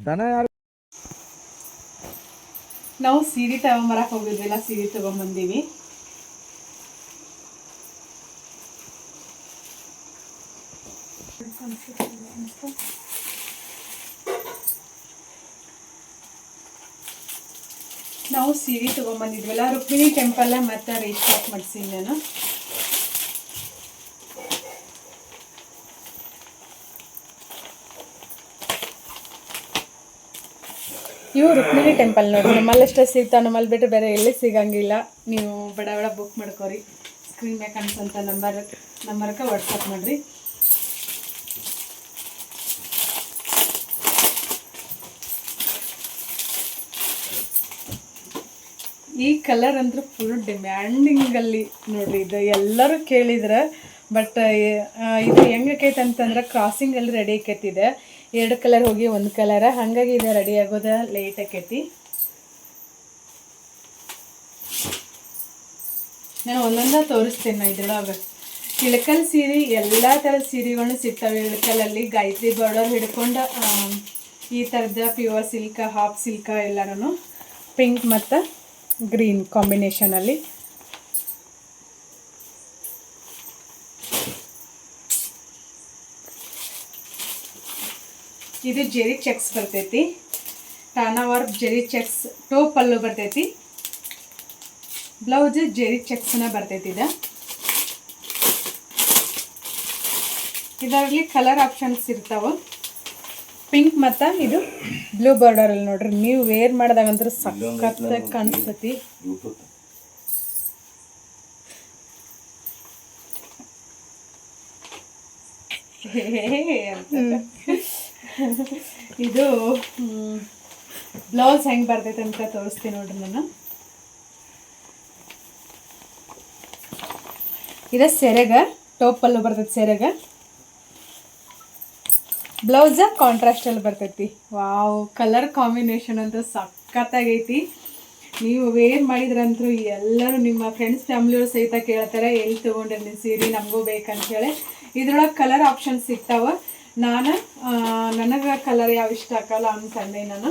ದನ ಯಾರು ನಾವು ಸೀರೆ ತಗೊಂಬರಕ್ ಹೋಗಿದ್ವಿಲ್ಲ, ಸೀರೆ ತಗೊಂಬಂದೀವಿ. ನಾವು ಸೀರೆ ತಗೊಂಬಂದಿದ್ವಲ್ಲ, ರುಕ್ಮಿಣಿ ಟೆಂಪಲ್ ಮತ್ತೆ ರೀಸ್ಟಾಕ್ ಮಾಡಿಸಿದ್ದೆ ನಾನು. ಇವು ರುಕ್ಮಿಣಿ ಟೆಂಪಲ್ ನೋಡಿ. ನಮ್ಮಲ್ಲಿ ಅಷ್ಟೇ ಸಿಗ್ತಾವ ನಮ್ಮಲ್ಲಿ ಬಿಟ್ಟು ಬೇರೆ ಎಲ್ಲಿ ಸಿಗಂಗಿಲ್ಲ. ನೀವು ಬಡ ಬಡ ಬುಕ್ ಮಾಡ್ಕೊರಿ. ಸ್ಕ್ರೀನ್ ಮೇಲೆ ಕಾಣಿಸೋಂಥ ನಂಬರ್ ನಂಬರ್ಗೆ ವಾಟ್ಸಪ್ ಮಾಡಿರಿ. ಈ ಕಲರ್ ಅಂದ್ರೆ ಫುಲ್ ಡಿಮ್ಯಾಂಡಿಂಗಲ್ಲಿ ನೋಡ್ರಿ, ಇದು ಎಲ್ಲರೂ ಕೇಳಿದ್ರೆ. ಬಟ್ ಇದು ಹೆಂಗಕೈತೆ ಅಂತಂದ್ರೆ ಕ್ರಾಸಿಂಗಲ್ಲಿ ರೆಡಿ ಆಕೈತಿದೆ. ಎರಡು ಕಲರ್ ಹೋಗಿ ಒಂದು ಕಲರ. ಹಾಗಾಗಿ ಇದು ರೆಡಿ ಆಗೋದ ಲೇಟ್ ಆಕೈತಿ. ನಾನು ಒಂದೊಂದ ತೋರಿಸ್ತೇನೆ ನಾ ಇದ್ರೊಳಗೆ. ಇಳಕಲ್ ಸೀರೆ, ಎಲ್ಲ ಥರದ ಸೀರೆಗಳು ಸಿಗ್ತಾವೆ. ಇಳಕಲಲ್ಲಿ ಗಾಯತ್ರಿ ಬಾರ್ಡರ್ ಹಿಡ್ಕೊಂಡು ಈ ಥರದ ಪ್ಯೂರ್ ಸಿಲ್ಕ ಹಾಫ್ ಸಿಲ್ಕ ಎಲ್ಲನೂ ಪಿಂಕ್ ಮತ್ತು ಗ್ರೀನ್ ಕಾಂಬಿನೇಷನಲ್ಲಿ ಇದು ಜೆರಿ ಚೆಕ್ಸ್ ಬರ್ತೈತಿ. ಟಾನವರ್ ಜೆರಿ ಚೆಕ್ಸ್ ಟೋ ಪಲ್ಲು ಬರ್ತೈತಿ. ಬ್ಲೌಸ್ ಜೆರಿ ಚೆಕ್ಸ್ನ ಬರ್ತೈತಿ ಇದು. ಇದರಲ್ಲಿ ಕಲರ್ ಆಪ್ಷನ್ಸ್ ಇರ್ತಾವೆ. ಪಿಂಕ್ ಮತ್ತು ಇದು ಬ್ಲೂ ಬಾರ್ಡರಲ್ಲಿ ನೋಡ್ರಿ. ನೀವು ವೇರ್ ಮಾಡಿದಾಗಂದ್ರೆ ಸಖತ್ತಾಗಿ ಕಾಣಿಸ್ತತಿ ಇದು ಬ್ಲೌಸ್ ಹೆಂಗೆ ಬರ್ತೈತೆ ಅಂತ ತೋರಿಸ್ತೀನಿ ನೋಡ್ರಿ ನಾನು. ಇದ ಸೆರೆಗ ಟಾಪ್ ಪಲ್ಲು ಬರ್ತೈತಿ ಸೆರೆಗ. ಬ್ಲೌಸ ಕಾಂಟ್ರಾಸ್ಟಲ್ಲಿ ಬರ್ತೈತಿ. ವಾವ್ ಕಲರ್ ಕಾಂಬಿನೇಷನ್ ಅಂತೂ ಸಖತ್ತಾಗೈತಿ. ನೀವು ವೇರ್ ಮಾಡಿದ್ರಂತೂ ಎಲ್ಲರೂ ನಿಮ್ಮ ಫ್ರೆಂಡ್ಸ್ ಫ್ಯಾಮಿಲಿಯವರು ಸಹಿತ ಕೇಳ್ತಾರೆ, ಎಲ್ಲಿ ತೊಗೊಂಡ್ರೆ ಸೀರೆ, ನಮಗೂ ಬೇಕಂತ ಹೇಳಿ. ಇದ್ರೊಳಗೆ ಕಲರ್ ಆಪ್ಷನ್ಸ್ ಸಿಗ್ತಾವ. ನಾನು ನನಗೆ ಕಲರ್ ಯಾವ ಇಷ್ಟ ಆಗಲ್ಲ ಅಂತಂದೆ ನಾನು.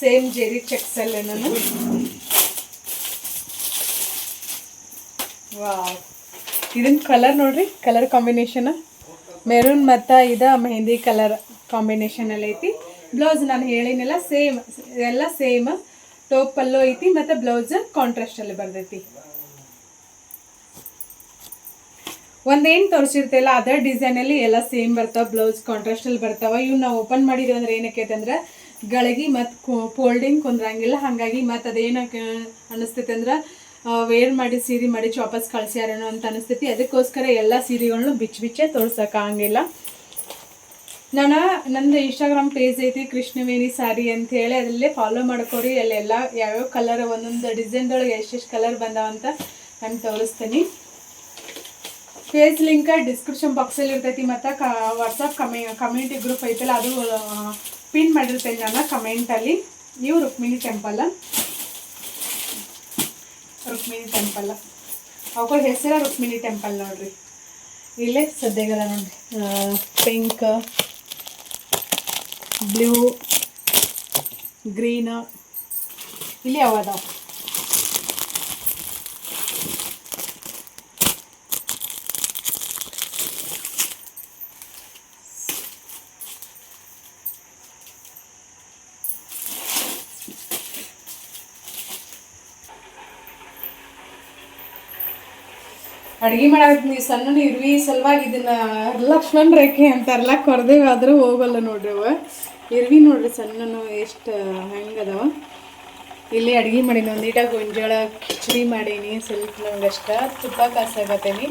ಸೇಮ್ ಜೆರಿ ಚೆಕ್ಸಲ್ಲೇ ನಾನು. ಇದನ್ನ ಕಲರ್ ನೋಡ್ರಿ ಕಲರ್ ಕಾಂಬಿನೇಷನ್ ಮೆರೂನ್ ಮತ್ತು ಇದ ಮೆಹಂದಿ ಕಲರ್ ಕಾಂಬಿನೇಷನಲ್ಲಿ ಐತಿ. ಬ್ಲೌಸ್ ನಾನು ಹೇಳಿನೆಲ್ಲ ಸೇಮ್ ಎಲ್ಲ ಸೇಮ್ ಟಾಪ್ ಪಲ್ಲು ಐತಿ ಮತ್ತು ಬ್ಲೌಸ್ ಕಾಂಟ್ರಾಸ್ಟಲ್ಲಿ ಬರ್ತೈತಿ ಒಂದೇನು ತೋರಿಸಿರ್ತಲ್ಲ ಡಿಸೈನ್ ಡಿಸೈನಲ್ಲಿ ಎಲ್ಲ ಸೇಮ್ ಬರ್ತಾವ ಬ್ಲೌಸ್ ಕಾಂಟ್ರಾಸ್ಟಲ್ಲಿ ಬರ್ತಾವ. ಇವು ನಾವು ಓಪನ್ ಮಾಡಿದ್ವಿ ಅಂದ್ರೆ ಏನಕ್ಕೆ ಅಂದ್ರೆ ಗಳಗಿ ಮತ್ತು ಫೋಲ್ಡಿಂಗ್ ಕುಂದ್ರಂಗಿಲ್ಲ. ಹಾಗಾಗಿ ಮತ್ತು ಅದೇನು ಅನಿಸ್ತೈತೆ ಅಂದ್ರೆ ವೇರ್ ಮಾಡಿ, ಸೀರೆ ಮಾಡಿ ವಾಪಸ್ ಕಳ್ಸ್ಯಾರೇನೋ ಅಂತ ಅನಿಸ್ತೈತಿ. ಅದಕ್ಕೋಸ್ಕರ ಎಲ್ಲ ಸೀರೆಗಳನ್ನೂ ಬಿಚ್ಚ ಬಿಚ್ಚೆ ತೋರ್ಸೋಕ್ಕಾಗಂಗಿಲ್ಲ ನಾನು ನಂದು ಇನ್ಸ್ಟಾಗ್ರಾಮ್ ಪೇಜ್ ಐತಿ, ಕೃಷ್ಣವೇಣಿ ಸಾರಿ ಅಂತ ಹೇಳಿ, ಅದರಲ್ಲೇ ಫಾಲೋ ಮಾಡ್ಕೊರಿ. ಅಲ್ಲೆಲ್ಲ ಯಾವ್ಯಾವ ಕಲರ್ ಒಂದೊಂದು ಡಿಸೈನ್ದೊಳಗೆ ಎಷ್ಟೆಷ್ಟು ಕಲರ್ ಬಂದಾವ ಅಂತ ನಾನು ತೋರಿಸ್ತೀನಿ. ಪೇಜ್ ಲಿಂಕ್ ಡಿಸ್ಕ್ರಿಪ್ಷನ್ ಬಾಕ್ಸಲ್ಲಿ ಇರ್ತೈತಿ ಮತ್ತು ಕ ವಾಟ್ಸಪ್ ಕಮೆ ಕಮ್ಯುನಿಟಿ ಗ್ರೂಪ್ ಐತಲ್ಲ, ಅದು ಪಿನ್ ಮಾಡಿರ್ತೇನೆ ನಾನು ಕಮೆಂಟಲ್ಲಿ ನೀವು ರುಕ್ಮಿಣಿ ಟೆಂಪಲ್ ರುಕ್ಮಿಣಿ ಟೆಂಪಲ್ ಅವ್ಗಳ ಹೆಸರ ರುಕ್ಮಿಣಿ ಟೆಂಪಲ್ ನೋಡ್ರಿ. ಇಲ್ಲೇ ಸದ್ಯಗಳ ನೋಡ್ರಿ. Pink blue, green. ಇಲ್ಲಿ ಅದಾವ ಅಡ್ಗೆ ನೀವು ಸಣ್ಣ ಇರ್ವಿ ಸಲುವಾಗಿ ಇದನ್ನ ಲಕ್ಷ್ಮಣ್ ರೇಖೆ ಅಂತಾರಲ್ಲ ಆದ್ರೂ ಹೋಗಲ್ಲ ನೋಡ್ರಿ ಅವ. ಇರ್ವಿ ನೋಡ್ರಿ, ಸಣ್ಣನು ಎಷ್ಟು ಹೆಂಗದವ. ಇಲ್ಲಿ ಅಡುಗೆ ಮಾಡೀನಿ ಒಂದೀಟ ಗೊಂಜಾಳ ಕಿಚಡಿ ಮಾಡೀನಿ ಸ್ವಲ್ಪ ನಂಗಷ್ಟ ತುಪ್ಪ ಕಾಸಾಗತ್ತೀನಿ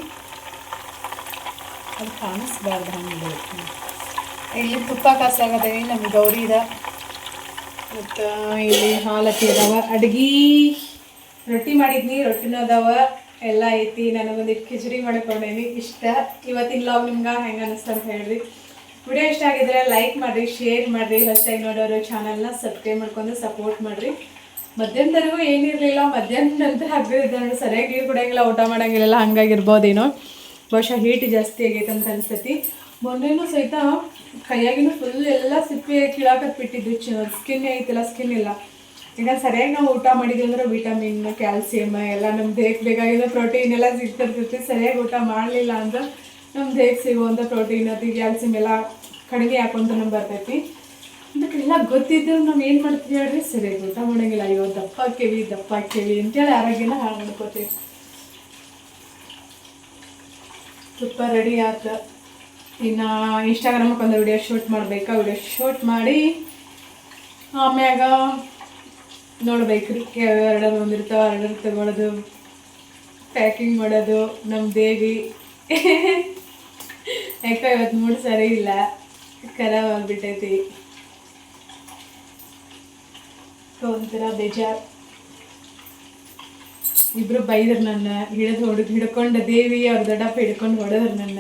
ಅದು ಕಾಣಿಸ್ಬಾರ್ದು ಹಂಗೆ. ಇಲ್ಲಿ ತುಪ್ಪ ಕಾಸಾಗತ್ತೀನಿ ನಮ್ಮ ಇದೆ. ಮತ್ತು ಇಲ್ಲಿ ಹಾಲತ್ತಿ ಅದಾವ ಅಡ್ಗೆ ರೊಟ್ಟಿ ಮಾಡಿದ್ನಿ, ರೊಟ್ಟಿನೂ ಅದಾವ. ಎಲ್ಲ ಐತಿ ನನಗೊಂದಿಟ್ಟು ಕಿಚಡಿ ಮಾಡ್ಕೊಂಡೇನಿ, ಇಷ್ಟ. ಇವತ್ತಿನ ಲಾಗ್ ನಿಮ್ಗೆ ಹೆಂಗೆ ಅನ್ನಿಸ್ತಾರೆ ಹೇಳ್ರಿ. ವಿಡಿಯೋ ಇಷ್ಟ ಆಗಿದ್ರೆ ಲೈಕ್ ಮಾಡಿರಿ ಶೇರ್ ಮಾಡಿರಿ, ಹೊಸದಾಗಿ ನೋಡೋರು ಚಾನಲ್ನ ಸಬ್ಸ್ಕ್ರೈಬ್ ಮಾಡ್ಕೊಂಡು ಸಪೋರ್ಟ್ ಮಾಡಿರಿ. ಮಧ್ಯಾಹ್ನದವರೆಗೂ ಏನಿರಲಿಲ್ಲ ಮಧ್ಯಾಹ್ನ ನಂತರ ಹಗ್ಗದ ಸರಿಯಾಗಿ ನೀರು ಕುಡಿಯಂಗಿಲ್ಲ, ಊಟ ಮಾಡೋಂಗಿಲ್ಲ, ಹಂಗಾಗಿರ್ಬೋದೇನೋ. ಬಹುಶಃ ಹೀಟ್ ಜಾಸ್ತಿ ಆಗೈತೆ ಅಂತ ಅನಿಸ್ತೈತಿ. ಮೊನ್ನೆನೂ ಸಹಿತ ಕೈಯಾಗಿನೂ ಫುಲ್ ಎಲ್ಲ ಸಿಪ್ಪೆ ಕೀಳಾಕತ್ ಬಿಟ್ಟಿದ್ವಿ ಸ್ಕಿನ್ ಐತಿಲ್ಲ ಸ್ಕಿನ್ ಇಲ್ಲ. ಈಗ ಸರಿಯಾಗಿ ನಾವು ಊಟ ಮಾಡಿದ್ವಿ ಅಂದ್ರೆ ವಿಟಮಿನ್ ಕ್ಯಾಲ್ಸಿಯಮ್ ಎಲ್ಲ ನಮ್ಮ ದೇಹಕ್ಕೆ ಬೇಕಾಗಿರೋ ಪ್ರೋಟೀನ್ ಎಲ್ಲ ಸಿಗ್ತಿರ್ತೈತಿ, ಸರಿಯಾಗಿ ಊಟ ಮಾಡಲಿಲ್ಲ ಅಂದ್ರೆ ನಮ್ಮ ದೇಹಕ್ಕೆ ಸಿಗುವಂಥ ಪ್ರೋಟೀನ್ ಅದು ಕ್ಯಾಲ್ಸಿಯಂ ಎಲ್ಲ ಕಡಿಮೆ ಹಾಕೊಂತ ನಮ್ಗೆ ಬರ್ತೈತಿ. ಅದಕ್ಕೆಲ್ಲ ಗೊತ್ತಿದ್ರು ನಾವು ಏನು ಮಾಡ್ತೀವಿ ಹೇಳ್ರಿ? ಸರಿ ಊಟ ಮಾಡಂಗಿಲ್ಲ. ಅಯ್ಯೋ, ದಪ್ಪ ಹಾಕೇವಿ ದಪ್ಪ ಹಾಕೇವಿ ಅಂತೇಳಿ ಆರೋಗ್ಯನ ಹಾಳು ಮಾಡ್ಕೋತೀವಿ. ತುಪ್ಪ ರೆಡಿ ಆಯ್ತು ಇನ್ನು ಇನ್ಸ್ಟಾಗ್ರಾಮಕ್ಕೆ ಒಂದು ವಿಡಿಯೋ ಶೂಟ್ ಮಾಡಬೇಕಾ? ವಿಡಿಯೋ ಶೂಟ್ ಮಾಡಿ ಆಮ್ಯಾಗ ನೋಡ್ಬೇಕ್ರಿ. ಎರಡು ಒಂದಿರ್ತಾವ ಎರಡು ತಗೊಳ್ಳೋದು ಪ್ಯಾಕಿಂಗ್ ಮಾಡೋದು ನಮ್ಮ ದೇವಿ. ಯಾಕೋ ಇವತ್ತು ಮೂಡ್ ಸರಿ ಇಲ್ಲ. ಖರಾಬ್ ಆಗ್ಬಿಟ್ಟೈತಿ. ಒಂಥರ ಬೇಜಾರ್. ಇಬ್ರು ಬೈದ್ರು ನನ್ನ ಹಿಡಿದು ಹೊಡೆದು ಹಿಡ್ಕೊಂಡ ದೇವಿ ಅವ್ರ ದೊಡ್ಡಪ್ಪ ಹಿಡ್ಕೊಂಡು ಹೊಡೆದ್ರು ನನ್ನ.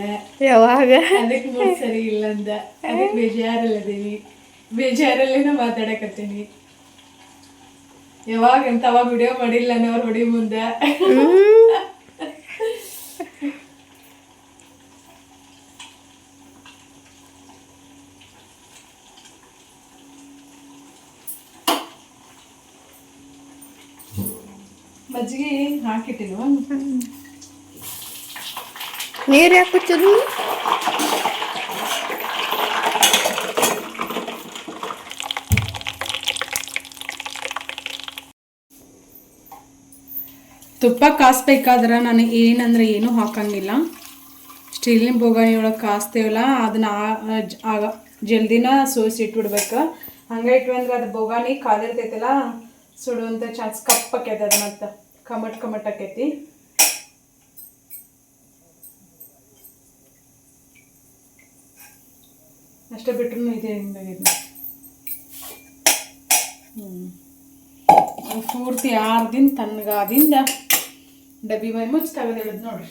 ಯಾವಾಗ? ಅದಕ್ಕೆ ಮೂಡ್ ಸರಿ ಇಲ್ಲ ಅಂದ. ಅದಕ್ಕೆ ಬೇಜಾರಲ್ಲ ದೇವಿ. ಬೇಜಾರಲ್ಲೇನ ಮಾತಾಡಕತ್ತೀನಿ. ಯಾವಾಗ ಅಂತ ಅವಾಗ ವಿಡಿಯೋ ಮಾಡಿಲ್ಲ ಅವ್ರ ಹೊಡಿ ಮುಂದೆ. ನೀರು ಯಾಕೆ ತುಪ್ಪ ಕಾಸ್ಬೇಕಾದ್ರೆ ನಾನು ಏನಂದ್ರೆ ಏನು ಹಾಕಂಗಿಲ್ಲ. ಸ್ಟೀಲಿನ ಒಳಗೆ ಕಾಸ್ತೇವಲ್ಲ ಅದನ್ನ ಜಲ್ದಿನ ಸೋಸಿ ಇಟ್ಬಿಡ್ಬೇಕು. ಹಂಗೆ ಇಟ್ವಂದ್ರೆ ಅದು ಬೋಗಾನಿ ಕಾದಿರ್ತೈತಲ್ಲ ಸುಡುವಂಥ ಚಾನ್ಸ್ ಕಪ್ಪಕ್ಕೆ ಅದು ಮತ್ತೆ. ಕಮಟ್ ಕಮಟ್ ಆಕೈತಿ. ಅಷ್ಟೇ ಬಿಟ್ರು ಇದೆ ಹಿಂಗಾಗಿದೆ ಹ್ಞೂ ಪೂರ್ತಿ ಆರು ದಿನ ತಣ್ಣಗಾದಿಂದ ಡಬ್ಬಿ ಮೈ ಮುಚ್ಚಿ ತೆಗೆದಿಡೋದು ನೋಡ್ರಿ.